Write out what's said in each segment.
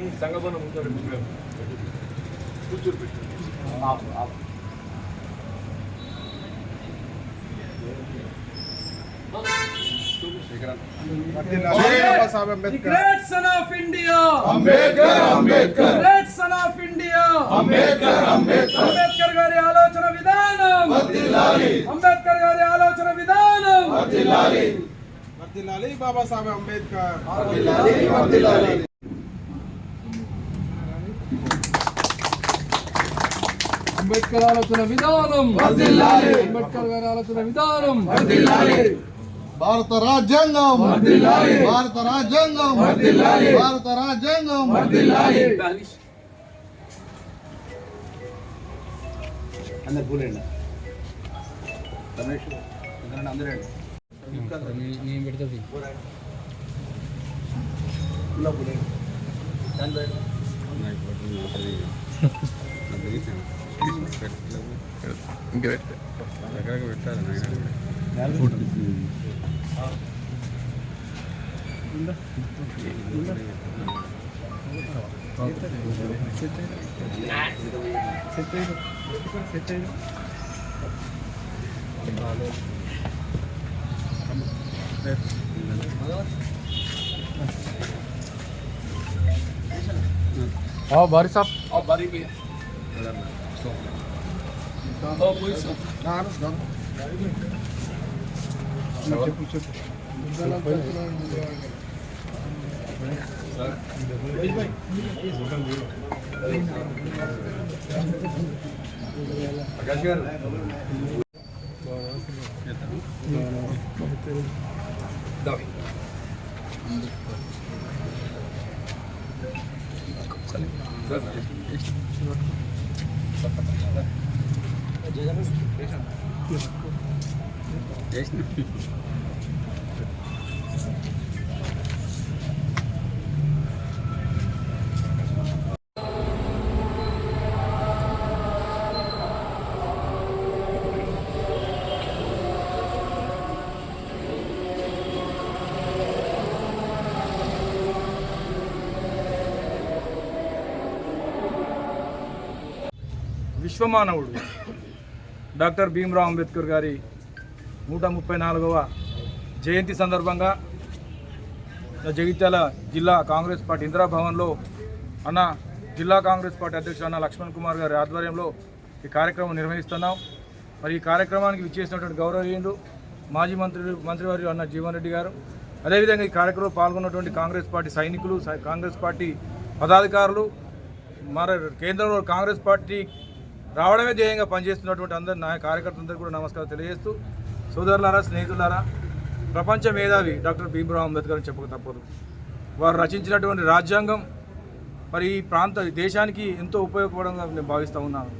India. Ambedkar Ambedkar Ambedkar గారి ఆలోచన విధానం వర్ధిల్లాలి అంబేద్కర్ గారి ఆలోచన విధానం వర్ధిల్లాలి వర్ధిల్లాలి బాబాసాహెబ్ అంబేద్కర్ అంబేద్కర్ ఆలోచన విధానం వర్ధిల్లాలి అంబేద్కర్ గారి ఆలోచన విధానం వర్ధిల్లాలి భారత రాజ్యాంగం వర్ధిల్లాలి భారత రాజ్యాంగం వర్ధిల్లాలి భారత రాజ్యాంగం వర్ధిల్లాలి అందరు కూలండి రమేష్ ఎందుకంటే అందరూ నేను పెడుతుంది हाँ बारिश बारी साहब हाँ, बारिश भी है। não Ah, não não não não Davi. Salim. Salim. గారు దావి. విశ్వమానవుడు డాక్టర్ భీమ్రావ్ అంబేద్కర్ గారి నూట ముప్పై నాలుగవ జయంతి సందర్భంగా జగిత్యాల జిల్లా కాంగ్రెస్ పార్టీ ఇందిరాభవన్లో అన్న జిల్లా కాంగ్రెస్ పార్టీ అధ్యక్షుడు అన్న లక్ష్మణ్ కుమార్ గారి ఆధ్వర్యంలో ఈ కార్యక్రమం నిర్వహిస్తున్నాం. మరి ఈ కార్యక్రమానికి విచ్చేసినటువంటి గౌరవనీయులు మాజీ మంత్రి మంత్రివర్యులు అన్న జీవన్ రెడ్డి గారు. అదేవిధంగా ఈ కార్యక్రమంలో పాల్గొన్నటువంటి కాంగ్రెస్ పార్టీ సైనికులు కాంగ్రెస్ పార్టీ పదాధికారులు మరి కేంద్రంలో కాంగ్రెస్ పార్టీ రావడమే ధ్యేయంగా పనిచేస్తున్నటువంటి అందరు నా కార్యకర్తలందరూ కూడా నమస్కారం తెలియజేస్తూ సోదరులారా స్నేహితులారా ప్రపంచ మేధావి డాక్టర్ భీమరావు అంబేద్కర్ అని చెప్పక తప్పదు. వారు రచించినటువంటి రాజ్యాంగం మరి ఈ ప్రాంత దేశానికి ఎంతో ఉపయోగపడంగా నేను భావిస్తూ ఉన్నాను.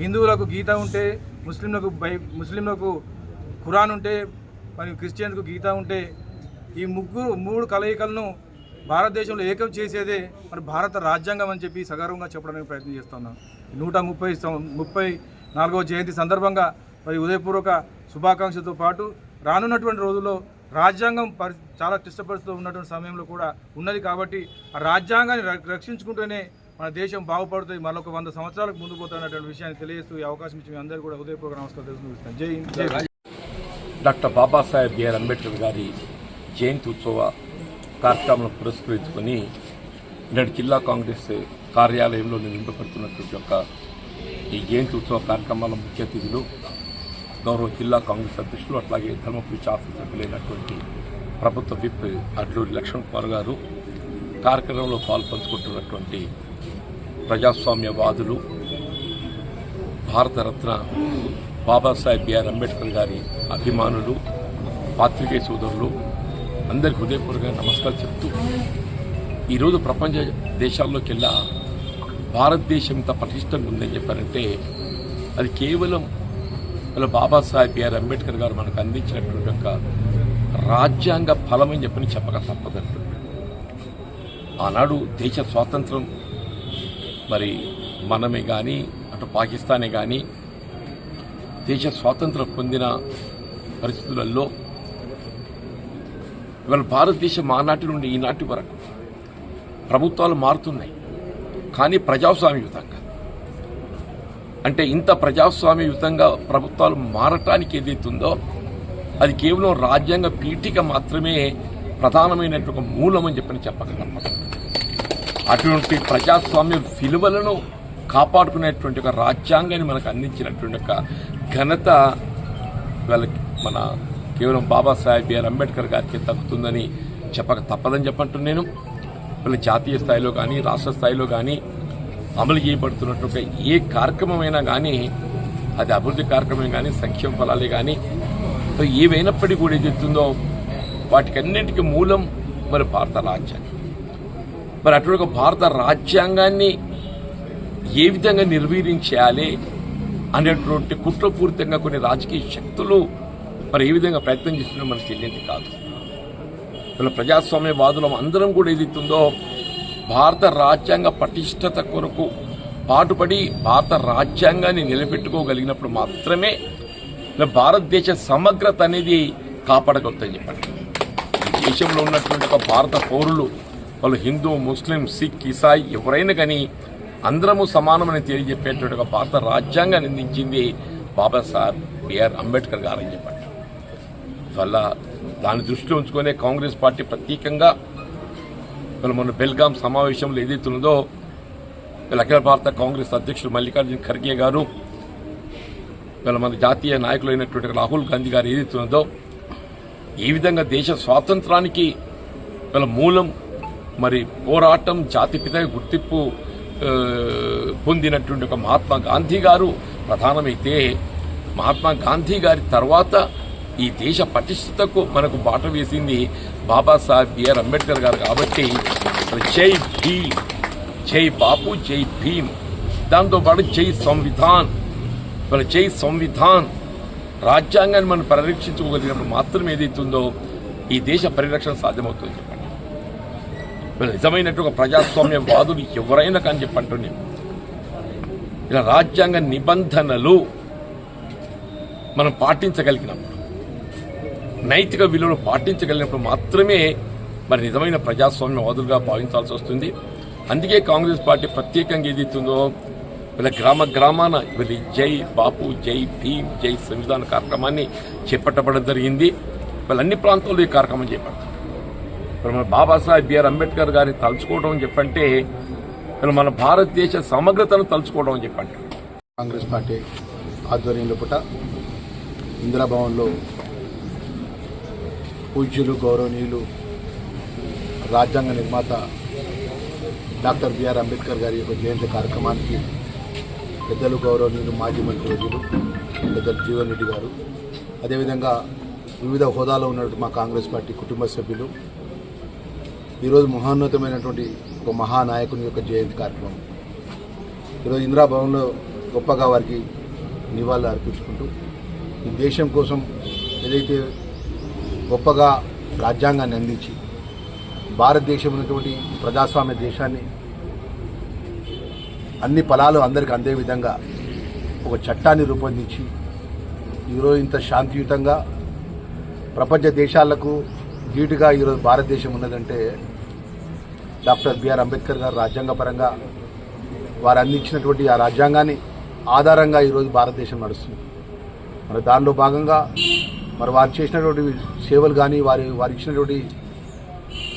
హిందువులకు గీత ఉంటే ముస్లింలకు బై ముస్లింలకు ఖురాన్ ఉంటే మరి క్రిస్టియన్కు గీత ఉంటే ఈ ముగ్గురు మూడు కలయికలను భారతదేశంలో ఏకం చేసేదే మరి భారత రాజ్యాంగం అని చెప్పి సగర్వంగా చెప్పడానికి ప్రయత్నం చేస్తున్నాం. నూట ముప్పై సం- ముప్పై నాలుగవ జయంతి సందర్భంగా మరి ఉదయపూర్వక శుభాకాంక్షలతో పాటు రానున్నటువంటి రోజుల్లో రాజ్యాంగం పరి చాలా క్లిష్టపరిస్థితి ఉన్నటువంటి సమయంలో కూడా ఉన్నది కాబట్టి ఆ రాజ్యాంగాన్ని ర- రక్షించుకుంటూనే మన దేశం బాగుపడుతుంది. మరొక వంద సంవత్సరాలకు ముందు పోతున్నటువంటి విషయాన్ని తెలియజేస్తూ ఈ అవకాశం ఇచ్చి మీ అందరూ కూడా ఉదయపూర్వక నమస్కారం తెలుసుకుంటున్నాను జై హింద్ డాక్టర్ బాబాసాహెబ్ బిఆర్ అంబేద్కర్ గారి జయంతి ఉత్సవ కార్యక్రమాలను పురస్కరించుకొని నేడు జిల్లా కాంగ్రెస్ కార్యాలయంలో నిర్వహింపబడుతున్నటువంటి యొక్క ఈ జయంతి ఉత్సవ కార్యక్రమాల ముఖ్య అతిథులు గౌరవ జిల్లా కాంగ్రెస్ అధ్యక్షులు అట్లాగే ధర్మపురి శాసనసభ్యులైనటువంటి ప్రభుత్వ విప్ అడ్లూరి లక్ష్మణ్ కుమార్ గారు కార్యక్రమంలో పాల్పంచుకుంటున్నటువంటి ప్రజాస్వామ్యవాదులు భారతరత్న బాబాసాహెబ్ బిఆర్ అంబేద్కర్ గారి అభిమానులు పాత్రికేయ సోదరులు అందరికి హృదయపూర్వక నమస్కారం చెప్తూ ఈరోజు ప్రపంచ దేశాల్లోకెల్లా భారతదేశం ఇంత పటిష్టంగా ఉందని చెప్పారంటే అది కేవలం వాళ్ళ బాబాసాహెబ్ బిఆర్ అంబేద్కర్ గారు మనకు అందించినటువంటి ఒక రాజ్యాంగ ఫలం అని చెప్పని చెప్పక తప్పదంటు ఆనాడు దేశ స్వాతంత్రం మరి మనమే కానీ అటు పాకిస్తానే కానీ దేశ స్వాతంత్రం పొందిన పరిస్థితులలో ఇవాళ భారతదేశం ఆనాటి నుండి ఈనాటి వరకు ప్రభుత్వాలు మారుతున్నాయి. కానీ ప్రజాస్వామ్యయుతంగా. అంటే ఇంత ప్రజాస్వామ్యయుతంగా ప్రభుత్వాలు మారటానికి ఏదైతుందో అది కేవలం రాజ్యాంగ పీఠిక మాత్రమే ప్రధానమైనటువంటి ఒక మూలం అని చెప్పని చెప్పగలం అటువంటి ప్రజాస్వామ్య విలువలను కాపాడుకునేటువంటి ఒక రాజ్యాంగాన్ని మనకు అందించినటువంటి ఒక ఘనత వాళ్ళకి మన కేవలం బాబాసాహెబ్ బిఆర్ అంబేద్కర్ గారికి తగ్గుతుందని చెప్పక తప్పదని చెప్పంటున్నాను. నేను వీళ్ళ జాతీయ స్థాయిలో కానీ రాష్ట్ర స్థాయిలో కానీ అమలు చేయబడుతున్నటువంటి ఏ కార్యక్రమమైనా కానీ అది అభివృద్ధి కార్యక్రమం కానీ సంక్షేమ ఫలాలే కానీ ఏవైనప్పటికీ కూడా ఏదైతుందో వాటికన్నింటికి మూలం మరి భారత రాజ్యాంగం. మరి అటువంటి భారత రాజ్యాంగాన్ని ఏ విధంగా నిర్వీర్యం చేయాలి అనేటువంటి కుట్రపూరితంగా కొన్ని రాజకీయ శక్తులు మరి ఏ విధంగా ప్రయత్నం చేస్తున్నా మనకు తెలియదు కాదు. ఇలా ప్రజాస్వామ్యవాదులం అందరం కూడా ఏదైతుందో భారత రాజ్యాంగ పటిష్టత కొరకు పాటుపడి భారత రాజ్యాంగాన్ని నిలబెట్టుకోగలిగినప్పుడు మాత్రమే భారతదేశ సమగ్రత అనేది కాపాడగలుగుతాయని చెప్పండి. దేశంలో ఉన్నటువంటి ఒక భారత పౌరులు వాళ్ళు హిందూ ముస్లిం సిక్ ఇసాయి ఎవరైనా కానీ అందరము సమానమని తెలియజెప్పేటువంటి ఒక భారత రాజ్యాంగాన్ని అందించింది బాబాసాహెబ్ బిఆర్ అంబేద్కర్ గారని చెప్పండి. వల్ల దాన్ని దృష్టిలో ఉంచుకునే కాంగ్రెస్ పార్టీ ప్రత్యేకంగా వీళ్ళ మొన్న బెల్గాం సమావేశంలో ఏదైతే ఉన్నదో వీళ్ళ అఖిల భారత కాంగ్రెస్ అధ్యక్షుడు మల్లికార్జున ఖర్గే గారు వీళ్ళ మన జాతీయ నాయకులైనటువంటి రాహుల్ గాంధీ గారు ఏదైతే ఉన్నదో ఏ విధంగా దేశ స్వాతంత్రానికి వీళ్ళ మూలం మరి పోరాటం జాతిపిత గుర్తింపు పొందినటువంటి ఒక మహాత్మా గాంధీ గారు ప్రధానమైతే మహాత్మా గాంధీ గారి తర్వాత ఈ దేశ పటిష్టతకు మనకు బాట వేసింది బాబాసాహెబ్ బిఆర్ అంబేద్కర్ గారు కాబట్టి జై భీమ్ జై బాపు జై భీమ్. దాంతోపాటు జై సంవిధాన్. మన జై సంవిధాన్. రాజ్యాంగాన్ని మనం పరిరక్షించుకోగలిగినప్పుడు మాత్రం ఏదైతుందో ఈ దేశ పరిరక్షణ సాధ్యమవుతుంది చెప్పండి. నిజమైనట్టు ఒక ప్రజాస్వామ్య వాదులు ఎవరైనా కానీ చెప్పంటున్నాం ఇలా రాజ్యాంగ నిబంధనలు మనం పాటించగలిగినప్పుడు నైతిక విలువలు పాటించగలిగినప్పుడు మాత్రమే మరి నిజమైన ప్రజాస్వామ్యవాదులుగా భావించాల్సి వస్తుంది. అందుకే కాంగ్రెస్ పార్టీ ప్రత్యేకంగా ఏదైతుందో వీళ్ళ గ్రామ గ్రామాన వీళ్ళ జై బాపు జై భీమ్ జై సంవిధాన కార్యక్రమాన్ని చేపట్టబడడం జరిగింది. వీళ్ళ అన్ని ప్రాంతాల్లో ఈ కార్యక్రమం చేపడతారు. ఇప్పుడు మన బాబాసాహెబ్ బిఆర్ అంబేద్కర్ గారిని తలుచుకోవడం అని చెప్పంటే వీళ్ళు మన భారతదేశ సమగ్రతను తలుచుకోవడం అని చెప్పంటే కాంగ్రెస్ పార్టీ ఆధ్వర్యంలో పుట ఇందిరాభవన్లో పూజ్యులు గౌరవనీయులు రాజ్యాంగ నిర్మాత డాక్టర్ బిఆర్ అంబేద్కర్ గారి యొక్క జయంతి కార్యక్రమానికి పెద్దలు గౌరవనీయులు మాజీ మంత్రివర్యులు పెద్దలు జీవన్ రెడ్డి గారు అదేవిధంగా వివిధ హోదాలో ఉన్నటువంటి మా కాంగ్రెస్ పార్టీ కుటుంబ సభ్యులు ఈరోజు మహోన్నతమైనటువంటి ఒక మహానాయకుని యొక్క జయంతి కార్యక్రమం. ఈరోజు ఇందిరాభవన్లో గొప్పగా వారికి నివాళులు అర్పించుకుంటూ ఈ దేశం కోసం ఏదైతే గొప్పగా రాజ్యాంగాన్ని అందించి భారతదేశం ఉన్నటువంటి ప్రజాస్వామ్య దేశాన్ని అన్ని ఫలాలు అందరికి అందే విధంగా ఒక చట్టాన్ని రూపొందించి ఈరోజు ఇంత శాంతియుతంగా ప్రపంచ దేశాలకు ధీటుగా ఈరోజు భారతదేశం ఉన్నదంటే డాక్టర్ బిఆర్ అంబేద్కర్ గారు రాజ్యాంగపరంగా వారు అందించినటువంటి ఆ రాజ్యాంగాన్ని ఆధారంగా ఈరోజు భారతదేశం నడుస్తుంది. మరి దానిలో భాగంగా మరి వారు చేసినటువంటి సేవలు కానీ వారి వారు ఇచ్చినటువంటి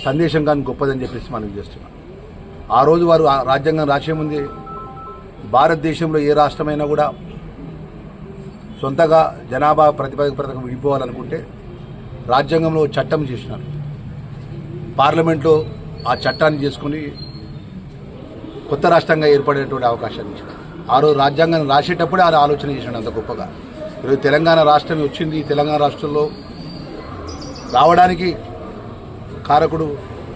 సందేశం కానీ గొప్పదని చెప్పేసి మనం చేస్తున్నాం. ఆ రోజు వారు ఆ రాజ్యాంగం రాసే ముందే భారతదేశంలో ఏ రాష్ట్రమైనా కూడా సొంతగా జనాభా ప్రతిపాదక పథకం విడిపోవాలనుకుంటే రాజ్యాంగంలో చట్టం చేసినారు. పార్లమెంట్లో ఆ చట్టాన్ని చేసుకుని కొత్త రాష్ట్రంగా ఏర్పడేటువంటి అవకాశాన్ని ఇచ్చాడు ఆ రోజు రాజ్యాంగాన్ని రాసేటప్పుడే ఆ ఆలోచన చేసినాడు అంత గొప్పగా. ఈరోజు తెలంగాణ రాష్ట్రం వచ్చింది. తెలంగాణ రాష్ట్రంలో రావడానికి కారకుడు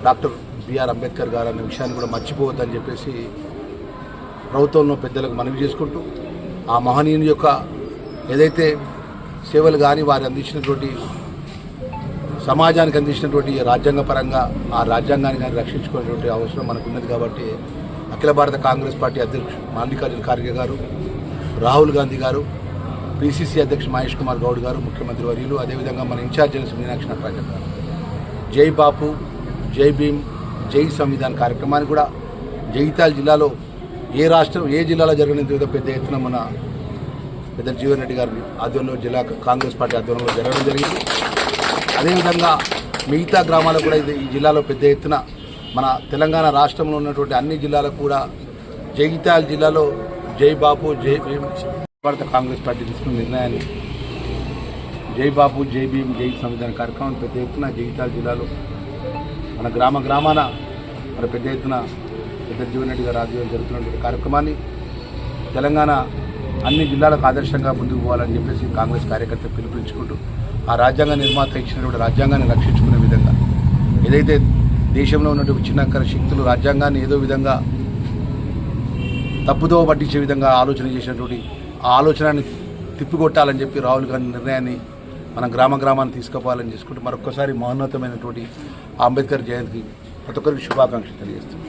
డాక్టర్ బిఆర్ అంబేద్కర్ గారు అనే విషయాన్ని కూడా మర్చిపోవద్దని చెప్పేసి ప్రభుత్వంలో పెద్దలకు మనవి చేసుకుంటూ ఆ మహనీయుని యొక్క ఏదైతే సేవలు కానీ వారు అందించినటువంటి సమాజానికి అందించినటువంటి రాజ్యాంగ పరంగా ఆ రాజ్యాంగాన్ని కానీ రక్షించుకునేటువంటి అవసరం మనకు ఉన్నది కాబట్టి అఖిల భారత కాంగ్రెస్ పార్టీ అధ్యక్షుడు మల్లికార్జున ఖార్గే గారు రాహుల్ గాంధీ గారు పిసిసి అధ్యక్షుడు మహేష్ కుమార్ గౌడ్ గారు ముఖ్యమంత్రి వర్యులు అదేవిధంగా మన ఇన్ఛార్జ్ జనరల్ మీనాక్షి నటరాజన్ గారు. జై బాపు జై భీమ్ జై సంవిధాన్ కార్యక్రమాన్ని కూడా జగిత్యాల జిల్లాలో ఏ రాష్ట్రం ఏ జిల్లాలో జరిగిన విధంగా పెద్ద ఎత్తున మన పెద్ద జీవన్ రెడ్డి గారి ఆధ్వర్యంలో జిల్లా కాంగ్రెస్ పార్టీ ఆధ్వర్యంలో జరగడం జరిగింది. అదేవిధంగా మిగతా గ్రామాలకు కూడా ఇది ఈ జిల్లాలో పెద్ద ఎత్తున మన తెలంగాణ రాష్ట్రంలో ఉన్నటువంటి అన్ని జిల్లాలకు కూడా జగిత్యాల జిల్లాలో జై బాపు జై భీమ్ భారత కాంగ్రెస్ పార్టీ తీసుకున్న నిర్ణయాన్ని జై బాబు జై భీమ్ జై సంవిధాన కార్యక్రమం పెద్ద ఎత్తున జగిత్యాల జిల్లాలో మన గ్రామ గ్రామాన మన పెద్ద ఎత్తున పెద్ద జీవన్ రెడ్డి గారి జరుగుతున్నటువంటి కార్యక్రమాన్ని తెలంగాణ అన్ని జిల్లాలకు ఆదర్శంగా ముందుకు పోవాలని చెప్పేసి కాంగ్రెస్ కార్యకర్త పిలుపునిచ్చుకుంటూ ఆ రాజ్యాంగ నిర్మాత ఇచ్చినటువంటి రాజ్యాంగాన్ని రక్షించుకునే విధంగా ఏదైతే దేశంలో ఉన్నటువంటి చిన్నక్కర శక్తులు రాజ్యాంగాన్ని ఏదో విధంగా తప్పుదో పట్టించే విధంగా ఆలోచన చేసినటువంటి ఆ ఆలోచనని తిప్పికొట్టాలని చెప్పి రాహుల్ గాంధీ నిర్ణయాన్ని మన గ్రామ గ్రామాన్ని తీసుకుపోవాలని చేసుకుంటూ మరొకసారి మహోన్నతమైనటువంటి అంబేద్కర్ జయంతికి ప్రతి ఒక్కరికి శుభాకాంక్షలు తెలియజేస్తున్నాం.